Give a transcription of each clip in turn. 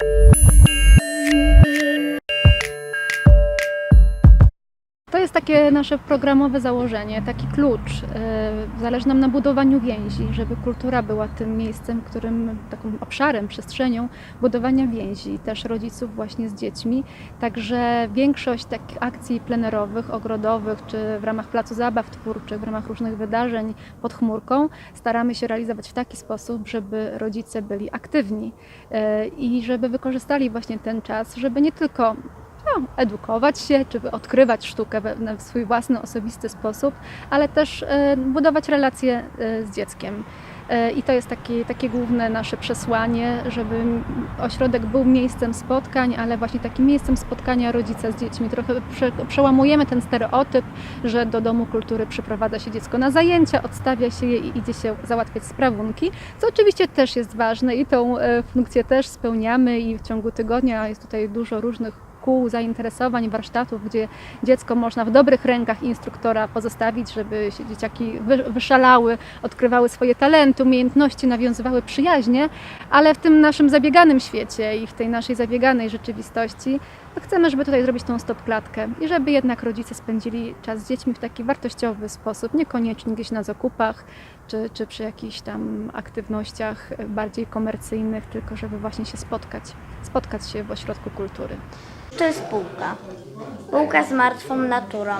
To takie nasze programowe założenie, taki klucz. Yy, Zależy nam na budowaniu więzi, żeby kultura była tym miejscem, którym takim obszarem, przestrzenią budowania więzi, też rodziców właśnie z dziećmi. Także większość takich akcji plenerowych, ogrodowych, czy w ramach placu zabaw twórczych, w ramach różnych wydarzeń pod chmurką, staramy się realizować w taki sposób, żeby rodzice byli aktywni yy, i żeby wykorzystali właśnie ten czas, żeby nie tylko no, edukować się, czy odkrywać sztukę w swój własny, osobisty sposób, ale też e, budować relacje e, z dzieckiem. E, I to jest takie, takie główne nasze przesłanie, żeby ośrodek był miejscem spotkań, ale właśnie takim miejscem spotkania rodzica z dziećmi. Trochę prze, przełamujemy ten stereotyp, że do domu kultury przyprowadza się dziecko na zajęcia, odstawia się je i idzie się załatwiać sprawunki, co oczywiście też jest ważne i tą funkcję też spełniamy i w ciągu tygodnia jest tutaj dużo różnych kół zainteresowań, warsztatów, gdzie dziecko można w dobrych rękach instruktora pozostawić, żeby się dzieciaki wy- wyszalały, odkrywały swoje talenty, umiejętności, nawiązywały przyjaźnie, ale w tym naszym zabieganym świecie i w tej naszej zabieganej rzeczywistości to chcemy, żeby tutaj zrobić tą stopklatkę i żeby jednak rodzice spędzili czas z dziećmi w taki wartościowy sposób, niekoniecznie gdzieś na zakupach czy, czy przy jakichś tam aktywnościach bardziej komercyjnych, tylko żeby właśnie się spotkać, spotkać się w ośrodku kultury. To jest półka. Półka z martwą naturą.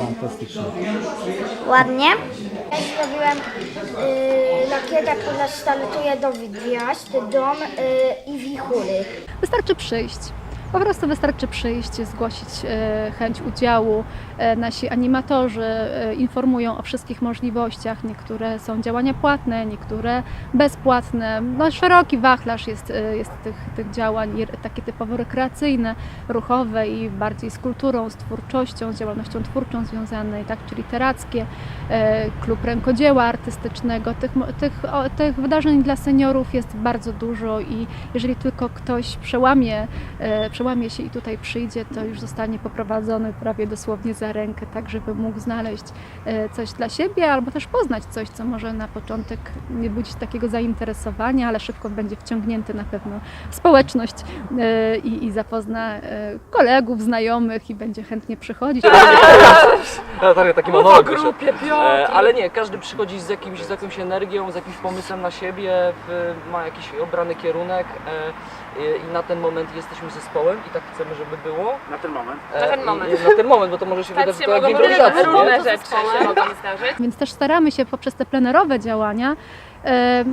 Fantastycznie. Ładnie? Ja zrobiłem y, lakietę, która startuje do gwiazd, dom y, i wichury. Wystarczy przyjść. Po prostu wystarczy przyjść, zgłosić e, chęć udziału. E, Nasi animatorzy e, informują o wszystkich możliwościach. Niektóre są działania płatne, niektóre bezpłatne. No, szeroki wachlarz jest, jest tych, tych działań, takie typowo rekreacyjne, ruchowe i bardziej z kulturą, z twórczością, z działalnością twórczą związane, tak, czy literackie, klub rękodzieła artystycznego. Tych, tych, o, tych wydarzeń dla seniorów jest bardzo dużo i jeżeli tylko ktoś przełamie, przełamie się i tutaj przyjdzie, to już zostanie poprowadzony prawie dosłownie za rękę, tak żeby mógł znaleźć e, coś dla siebie albo też poznać coś, co może na początek nie budzić takiego zainteresowania, ale szybko będzie wciągnięty na pewno w społeczność e, i, i zapozna e, kolegów, znajomych i będzie chętnie przychodzić. Tak, taki monolog grupie. E, ale nie, każdy przychodzi z, jakimś, z jakąś energią, z jakimś pomysłem na siebie, ma jakiś obrany kierunek e, i, na ten moment jesteśmy zespołem i tak chcemy, żeby było. Na ten moment. E, Na ten moment. Na ten moment, bo to może się Tak wydać się to jak improwizacja. różne, rzeczy się mogą zdarzyć. Więc też staramy się poprzez te plenerowe działania e,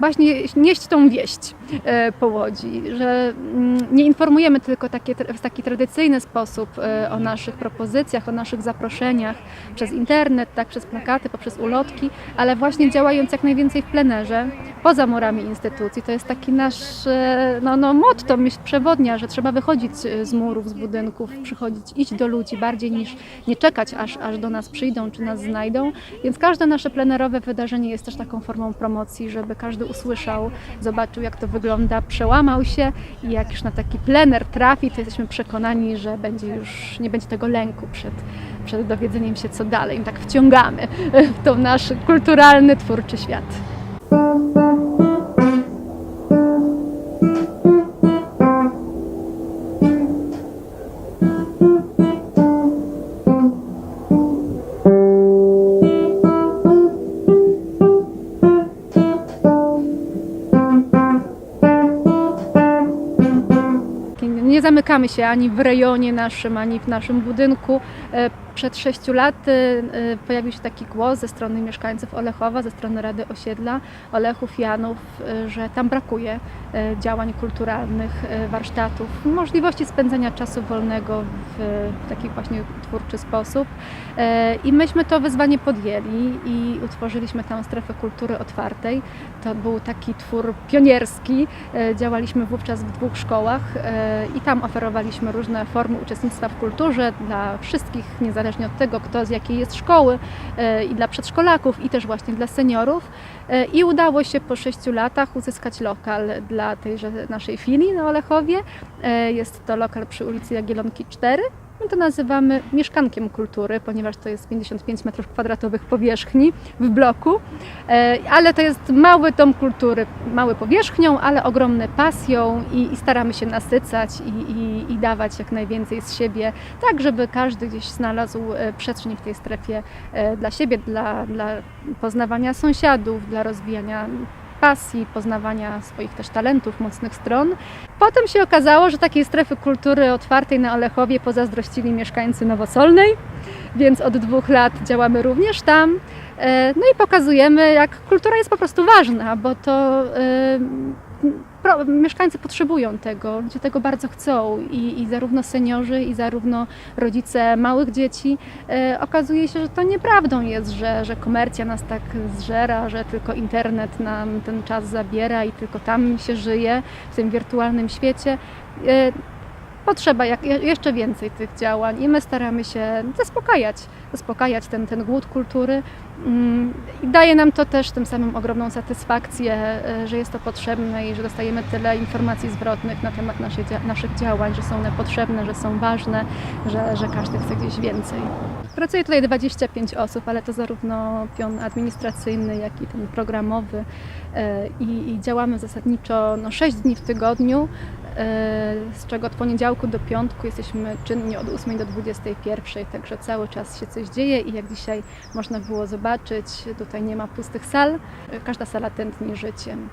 właśnie nieść tą wieść e, po Łodzi, że mm, nie informujemy tylko takie, w taki tradycyjny sposób e, o naszych propozycjach, o naszych zaproszeniach przez internet, tak, przez plakaty, poprzez ulotki, ale właśnie działając jak najwięcej w plenerze, poza murami instytucji. To jest taki nasz e, no, no, motto, myśl przewodnia, że trzeba wychodzić z murów, z budynków, przychodzić, iść do ludzi bardziej niż nie czekać, aż, aż do nas przyjdą czy nas znajdą. Więc każde nasze plenerowe wydarzenie jest też taką formą promocji, żeby każdy usłyszał, zobaczył jak to wygląda, przełamał się i jak już na taki plener trafi, to jesteśmy przekonani, że będzie już, nie będzie tego lęku przed, przed dowiedzeniem się co dalej. I tak wciągamy w to nasz kulturalny, twórczy świat. Zamykamy się ani w rejonie naszym, ani w naszym budynku. E, Przed sześciu laty e, pojawił się taki głos ze strony mieszkańców Olechowa, ze strony Rady Osiedla, Olechów, Janów, e, że tam brakuje e, działań kulturalnych, e, warsztatów, możliwości spędzania czasu wolnego w taki właśnie twórczy sposób. E, I myśmy to wyzwanie podjęli i utworzyliśmy tam strefę kultury otwartej. To był taki twór pionierski. E, Działaliśmy wówczas w dwóch szkołach e, i tam oferowaliśmy różne formy uczestnictwa w kulturze dla wszystkich, niezależnie od tego, kto z jakiej jest szkoły e, i dla przedszkolaków i też właśnie dla seniorów. E, I udało się po sześciu latach uzyskać lokal dla tejże naszej filii na Olechowie. E, Jest to lokal przy ulicy Jagiellonki 4. My to nazywamy mieszkankiem kultury, ponieważ to jest 55 m2 powierzchni w bloku, E, ale to jest mały dom kultury, mały powierzchnią, ale ogromny pasją i, i staramy się nasycać i, i, i dawać jak najwięcej z siebie, tak żeby każdy gdzieś znalazł e, przestrzeń w tej strefie e, dla siebie, dla, dla poznawania sąsiadów, dla rozwijania pasji, poznawania swoich też talentów, mocnych stron. Potem się okazało, że takiej strefy kultury otwartej na Olechowie pozazdrościli mieszkańcy Nowosolnej, więc od dwóch lat działamy również tam. E, No i pokazujemy, jak kultura jest po prostu ważna, bo to e, mieszkańcy potrzebują tego, ludzie tego bardzo chcą i, i zarówno seniorzy, i zarówno rodzice małych dzieci. E, okazuje się, że to nieprawdą jest, że, że komercja nas tak zżera, że tylko internet nam ten czas zabiera i tylko tam się żyje, w tym wirtualnym świecie. E, Potrzeba jak, je- jeszcze więcej tych działań i my staramy się zaspokajać, zaspokajać ten, ten głód kultury. Mm, I daje nam to też tym samym ogromną satysfakcję, e, że jest to potrzebne i że dostajemy tyle informacji zwrotnych na temat dzia- naszych działań, że są one potrzebne, że są ważne, że, że każdy chce gdzieś więcej. Pracuje tutaj 25 osób, ale to zarówno pion administracyjny, jak i ten programowy e, i, i działamy zasadniczo no, 6 dni w tygodniu, z czego od poniedziałku do piątku jesteśmy czynni od 8 do 21, także cały czas się coś dzieje i jak dzisiaj można było zobaczyć, tutaj nie ma pustych sal, każda sala tętni życiem.